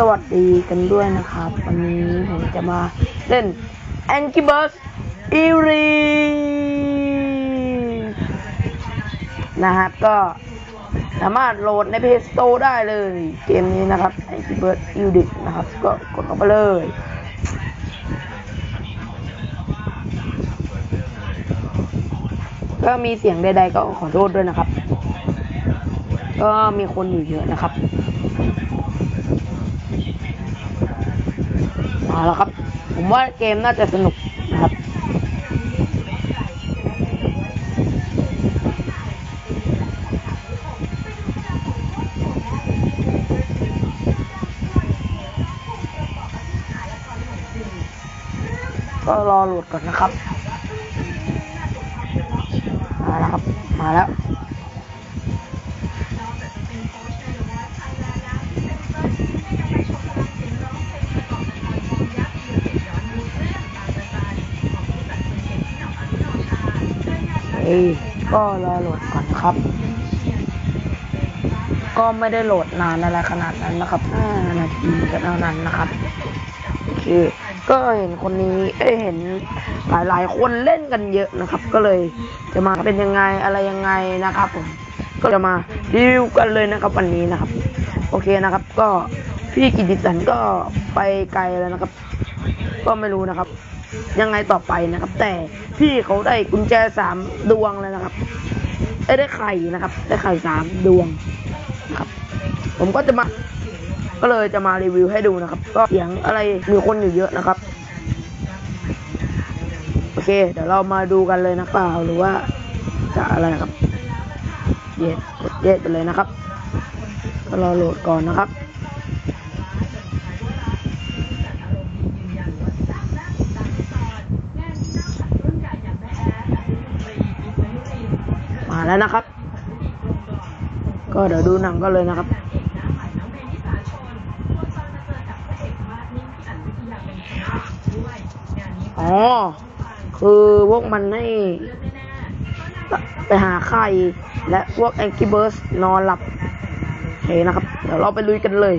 สวัสดีกันด้วยนะครับ วันนี้ผมจะมาเล่น Angry Birds e r e นะครับก็สามารถโหลดใน Play Store ได้เลยเกมนี้นะครับ Angry Birds e r e นะครับ ก็กดเข้าไปเลย ก็มีเสียงใดๆก็ขอโทษด้วยนะครับ ก็มีคนอยู่เยอะนะครับ มาแล้วครับ ผมว่าเกมน่าจะสนุกนะครับก็รอโหลดก่อนนะครับ มาแล้วครับ มาแล้ว ก็รอโหลดก่อนนะครับ ก็ไม่ได้โหลดนานอะไรขนาดนั้นนะครับ5นาทีก็เท่านั้นนะครับโอเคก็เห็นคนนี้เอ้ยเห็นหลายๆ คนเล่นกันเยอะนะครับ ก็เลยจะมาเป็นยังไงอะไรยังไงนะครับผมก็จะมารีวิวกันเลยนะครับวันนี้นะครับ โอเคนะครับ ก็พี่กิติสันก็ไปไกลแล้วนะครับ ก็ไม่รู้นะครับ ยังไงต่อไปนะครับ แต่พี่เขาได้กุญแจสามดวงเลยนะครับได้ได้ไข่นะครับ ได้ไข่สามดวงนะครับ ผมก็จะมา ก็เลยจะมารีวิวให้ดูนะครับ ก็เสียงอะไรมีคนอยู่เยอะนะครับ โอเค เดี๋ยวเรามาดูกันเลยนะเปล่าหรือว่าจะอะไรนะครับ เย็ดกดเย็ดไปเลยนะครับก็รอโหลดก่อนนะครับ มาแล้วนะครับ ก็เดี๋ยวดูหนังก็เลยนะครับอ๋อคือพวกมันให้ไปหาไข่และพวกแองกี้เบิร์สนอนหลับโอเคนะครับ เดี๋ยวเราไปลุยกันเลย